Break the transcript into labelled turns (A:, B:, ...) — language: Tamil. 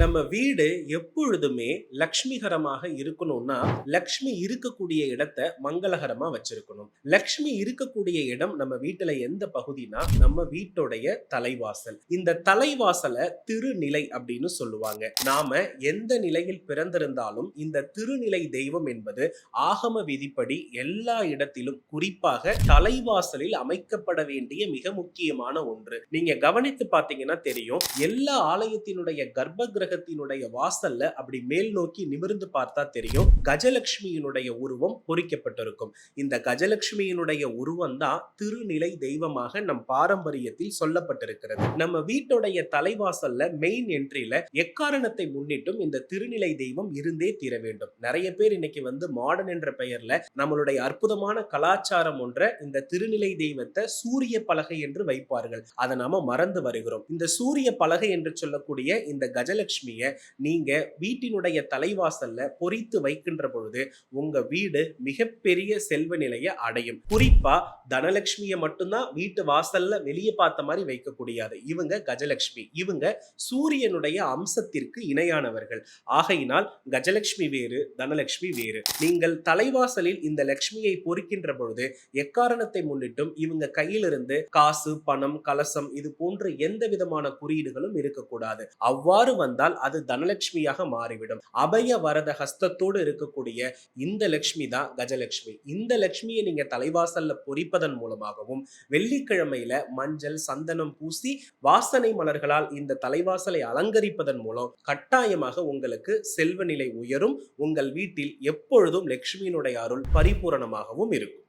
A: நம்ம வீடு எப்பொழுதுமே லக்ஷ்மிகரமாக இருக்கணும்னா லக்ஷ்மி இருக்கக்கூடிய இடத்தை மங்களகரமா வச்சிருக்கணும். லக்ஷ்மி இருக்கக்கூடிய இடம் நம்ம வீட்டுல எந்த பகுதினா நம்ம வீட்டுடைய தலைவாசல். இந்த தலைவாசலை திருநிலை அப்படின்னு சொல்லுவாங்க. நாம எந்த நிலையில் பிறந்திருந்தாலும் இந்த திருநிலை தெய்வம் என்பது ஆகம விதிப்படி எல்லா இடத்திலும் குறிப்பாக தலைவாசலில் அமைக்கப்பட வேண்டிய மிக முக்கியமான ஒன்று. நீங்க கவனித்து பார்த்தீங்கன்னா தெரியும் எல்லா ஆலயத்தினுடைய கர்ப்ப கிரகத்தினுடைய வாசல்ல அப்படி மேல் நோக்கி நிமிர்ந்து பார்த்தா தெரியும் கஜலட்சுமியினுடைய உருவம் பொறிக்கப்பட்டிருக்கும். இந்த கஜலட்சுமியினுடைய உருவம் தான் திருநிலை தெய்வமாக நம் பாரம்பரியத்தில் சொல்லப்பட்டிருக்கிறது. நம்ம வீட்டுடைய தலைவாசல்ல மெயின் என்ட்ரியில எக்காரணத்தை முன்னிட்டும் இந்த திருநிலை தெய்வம் இருந்தே தீர வேண்டும். நிறைய பேர் இன்னைக்கு வந்து மாடர்ன் என்ற பெயர்ல நம்மளுடைய அற்புதமான கலாச்சாரம் ஒன்ற இந்த திருநிலை தெய்வத்தை சூரிய பலகை என்று வைப்பார்கள். அதை நாம மறந்து வருகிறோம். இந்த சூரிய பலகை என்று சொல்லக்கூடிய இந்த கஜலட்சுமி கஜலட்சுமிய நீங்கள் வீட்டினுடைய தலைவாசலில் பொறித்து வைக்கின்ற பொழுது உங்கள் வீடு மிகப்பெரிய செல்வ நிலையை அடையும். குறிப்பாக தனலட்சுமியை மட்டும்தான் வீட்டு வாசலில் வெளியே பார்த்த மாதிரி வைக்கக்கூடியது இவங்க கஜலட்சுமி. இவங்க சூரியனுடைய அம்சத்திற்கு இணையானவர்கள். ஆகையினால் கஜலட்சுமி வேறு தனலட்சுமி வேறு. நீங்கள் தலைவாசலில் இந்த லட்சுமியை பொறிக்கின்ற பொழுது எக்காரணத்தை முன்னிட்டும் இவங்க கையிலிருந்து காசு பணம் கலசம் இது போன்ற எந்த விதமான குறியீடுகளும் இருக்கக்கூடாது. அவ்வாறு வந்தால் அது தனலட்சுமியாக மாறிவிடும். அபய வரத ஹஸ்தத்தோடு இருக்கக்கூடிய இந்த லட்சுமி தான் கஜலட்சுமி. இந்த லட்சுமியை நீங்க தலைவாசல்ல பொறிப்பதன் மூலமாகவும் வெள்ளிக்கிழமையில மஞ்சள் சந்தனம் பூசி வாசனை மலர்களால் இந்த தலைவாசலை அலங்கரிப்பதன் மூலம் கட்டாயமாக உங்களுக்கு செல்வ நிலை உயரும். உங்கள் வீட்டில் எப்பொழுதும் லட்சுமியினுடைய அருள் பரிபூரணமாகவும் இருக்கும்.